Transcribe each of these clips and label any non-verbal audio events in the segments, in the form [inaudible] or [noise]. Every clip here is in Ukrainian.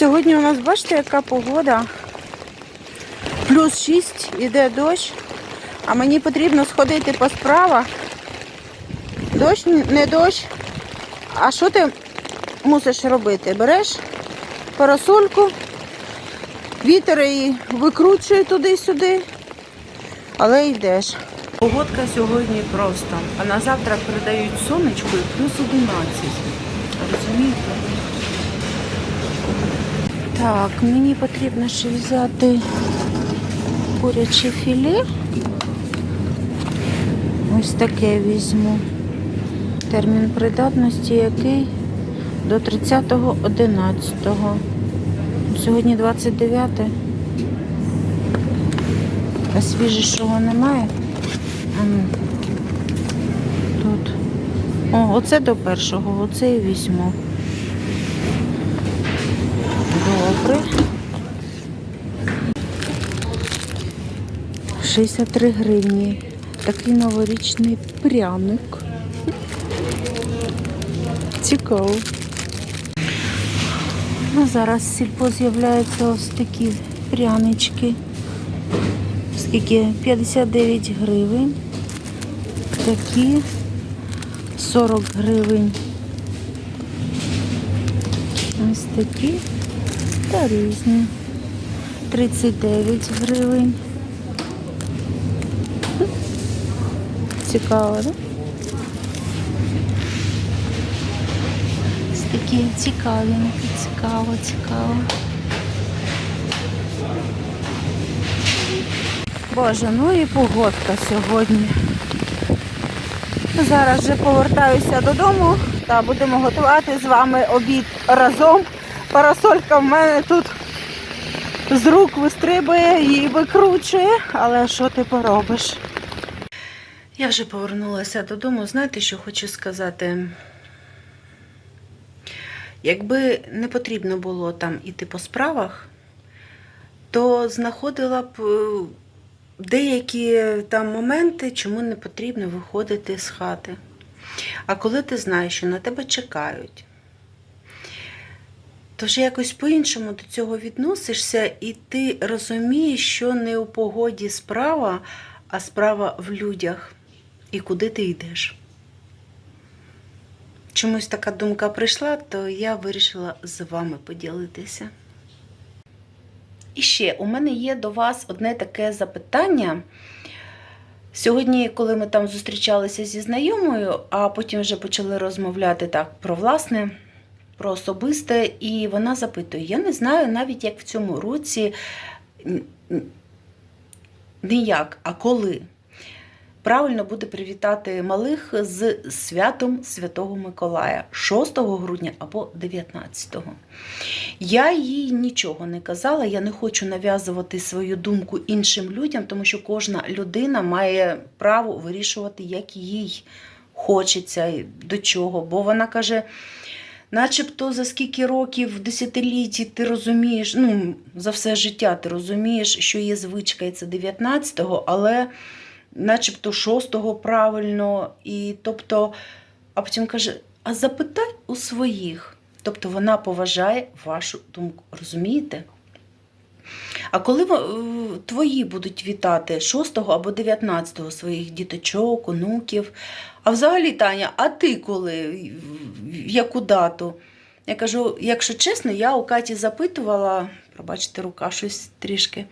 Сьогодні у нас, бачите, яка погода. Плюс 6, іде дощ, а мені потрібно сходити по справах. Дощ, не дощ. А що ти мусиш робити? Береш парасольку, вітер її викручує туди-сюди, але йдеш. Погодка сьогодні просто. А на завтра передають сонечко і плюс 11. Розумієте? Так, мені потрібно ще взяти куряче філе. Ось таке візьму. Термін придатності який до 30.11. Сьогодні 29. А свіжішого немає. Ну. Тут. О, оце до першого, оце і візьму. Добре. 63 гривні. Такий новорічний пряник. Цікаво. Ну, зараз сільпо з'являються ось такі прянички. Скільки? 59 гривень. Такі 40 гривень. Ось такі та різні. 39 гривень. Цікаво, так? Да? Ось такі цікавенькі, цікаво, цікаво. Боже, ну і погодка сьогодні. Зараз вже повертаюся додому та будемо готувати з вами обід разом. Парасолька в мене тут з рук вистрибує і викручує, але що ти поробиш? Я вже повернулася додому. Знаєте, що хочу сказати? Якби не потрібно було там іти по справах, то знаходила б е, деякі там моменти, чому не потрібно виходити з хати. А коли ти знаєш, що на тебе чекають, то вже якось по-іншому до цього відносишся, і ти розумієш, що не у погоді справа, а справа в людях і куди ти йдеш. Чомусь така думка прийшла, то я вирішила з вами поділитися. І ще у мене є до вас одне таке запитання. Сьогодні, коли ми там зустрічалися зі знайомою, а потім вже почали розмовляти так про власне, про особисте, і вона запитує: я не знаю навіть, як в цьому році н- н- не як, а коли. Правильно буде привітати малих з святом Святого Миколая 6 грудня або 19. Я їй нічого не казала, я не хочу нав'язувати свою думку іншим людям, тому що кожна людина має право вирішувати, як їй хочеться, до чого. Бо вона каже. Начебто за скільки років, десятилітті ти розумієш, ну, за все життя ти розумієш, що є звичка, і це 19-го, але начебто 6-го правильно. І тобто, а потім каже: а запитай у своїх. Тобто вона поважає вашу думку. Розумієте? А коли твої будуть вітати 6 або 19 своїх діточок, онуків, а взагалі, Таня, а ти коли? Яку дату? Я кажу, якщо чесно, я у Каті запитувала, пробачте, рука щось трішки.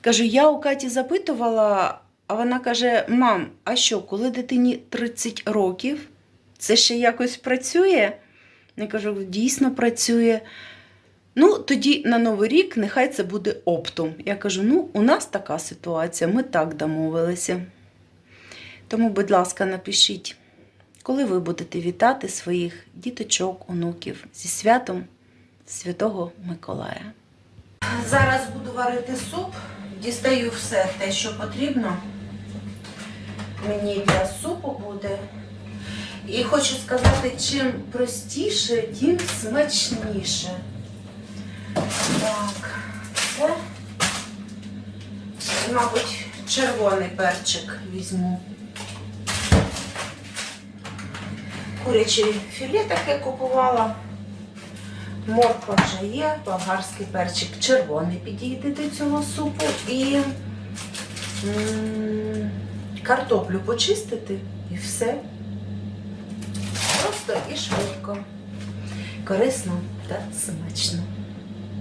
Кажу, я у Каті запитувала, а вона каже: мам, а що, коли дитині 30 років, це ще якось працює? Я кажу, дійсно працює. Ну, тоді на Новий рік нехай це буде оптом. Я кажу: ну, у нас така ситуація, ми так домовилися. Тому, будь ласка, напишіть, коли ви будете вітати своїх діточок, онуків зі святом Святого Миколая. Зараз буду варити суп, дістаю все те, що потрібно. Мені для супу буде. І хочу сказати, чим простіше, тим смачніше. Так, це, мабуть, червоний перчик візьму. Куряче філе таке купувала. Морква вже є, болгарський перчик червоний підійде до цього супу і картоплю почистити і все. Просто і швидко. Корисно та смачно.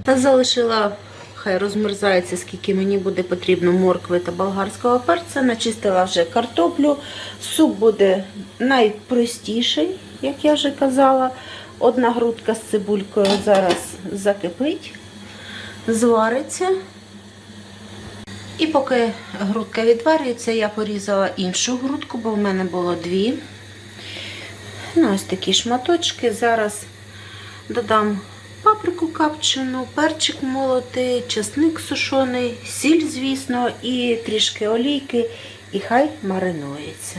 Та залишила, хай розмерзається, скільки мені буде потрібно моркви та болгарського перця. Начистила вже картоплю. Суп буде найпростіший, як я вже казала. Одна грудка з цибулькою зараз закипить, звариться. І поки грудка відварюється, я порізала іншу грудку, бо в мене було дві. Ну, ось такі шматочки. Зараз додам паприку капчену, перчик молотий, чесник сушений, сіль, звісно, і трішки олійки, і хай маринується.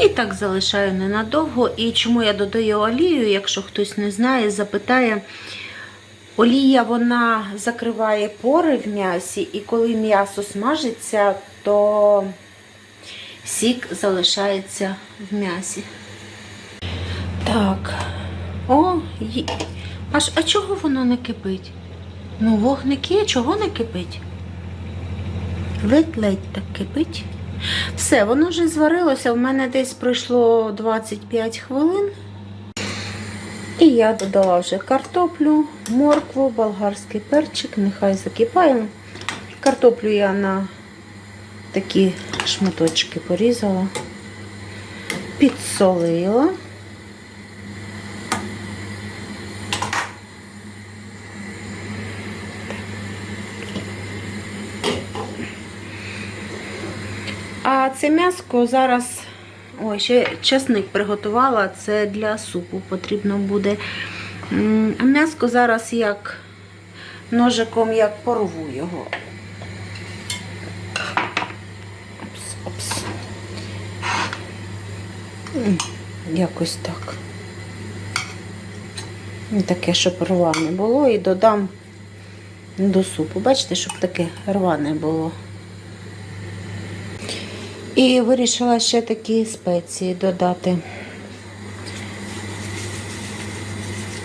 І так залишаю ненадовго. І чому я додаю олію, якщо хтось не знає, запитає. Олія вона закриває пори в м'ясі, і коли м'ясо смажиться, то сік залишається в м'ясі. Так. О, є- аж, а чого воно не кипить? Ну, вогник є, чого не кипить? Ледь-ледь так кипить. Все, воно вже зварилося. В мене десь пройшло 25 хвилин. І я додала вже картоплю, моркву, болгарський перчик, нехай закипає. Картоплю я на такі шматочки порізала, підсолила. А це м'яско зараз. Ой, ще часник приготувала, це для супу потрібно буде. А м'яско зараз як ножиком як порву його. Опс, опс. Якось так. Таке, щоб рване було, і додам до супу. Бачите, щоб таке рване було. І вирішила ще такі спеції додати.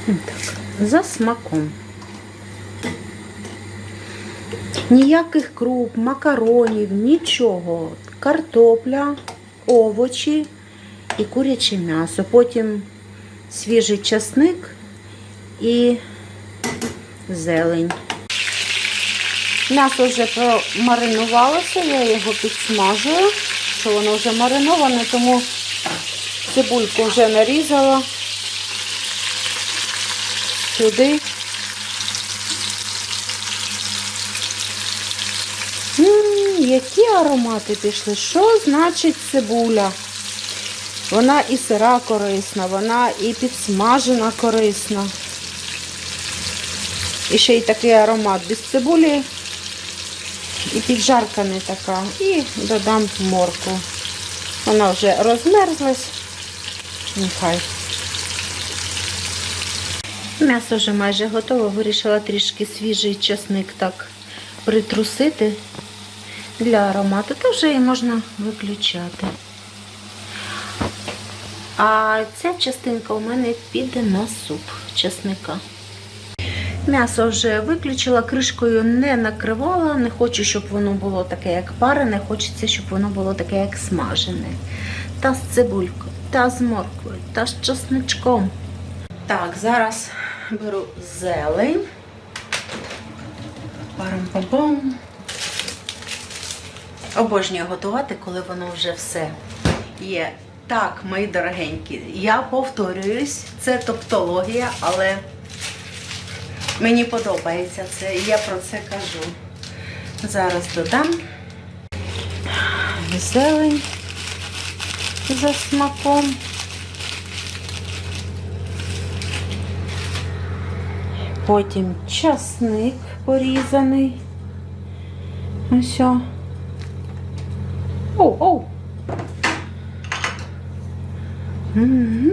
Так, за смаком. Ніяких круп, макаронів, нічого. Картопля, овочі і куряче м'ясо. Потім свіжий часник і зелень. М'ясо вже промаринувалося, я його підсмажую, що воно вже мариноване, тому цибульку вже нарізала сюди. М, які аромати пішли? Що значить цибуля? Вона і сира корисна, вона і підсмажена корисна. І ще й такий аромат без цибулі. І піджарка не така. І додам морку. Вона вже розмерзлась. Нехай. М'ясо вже майже готове. Вирішила трішки свіжий часник так притрусити для аромату. Та вже і можна виключати. А ця частинка у мене піде на суп часника. М'ясо вже виключила, кришкою не накривала. Не хочу, щоб воно було таке, як парене, хочеться, щоб воно було таке, як смажене. Та з цибулькою, та з морквою, та з часничком. Так, зараз беру зелень. Парам-пам-пам. Обожнюю готувати, коли воно вже все є. Так, мої дорогенькі, я повторююсь, це топтологія, але Мені подобається це, і я про це кажу. Зараз додам зелень за смаком. Потім часник порізаний. Ось. о. Оу, оу. Угу.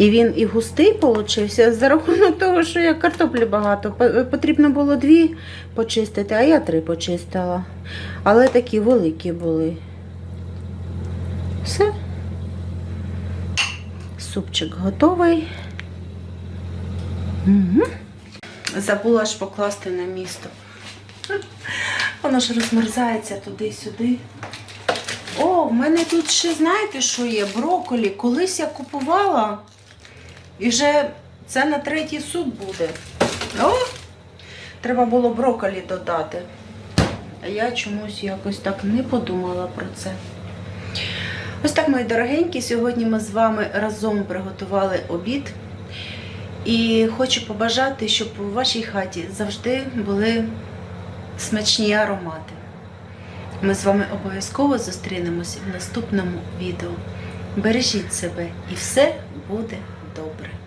І він і густий получився за рахунок того, що я картоплі багато. Потрібно було дві почистити, а я три почистила. Але такі великі були. Все. супчик готовий. Угу. Забула ж покласти на місто. [laughs] Воно ж розмерзається туди-сюди. О, в мене тут ще, знаєте, що є? Броколі. Колись я купувала. І вже це на третій суп буде. О! Треба було броколі додати. А я чомусь якось так не подумала про це. Ось так, мої дорогенькі, сьогодні ми з вами разом приготували обід. І хочу побажати, щоб у вашій хаті завжди були смачні аромати. Ми з вами обов'язково зустрінемось в наступному відео. Бережіть себе і все буде добре.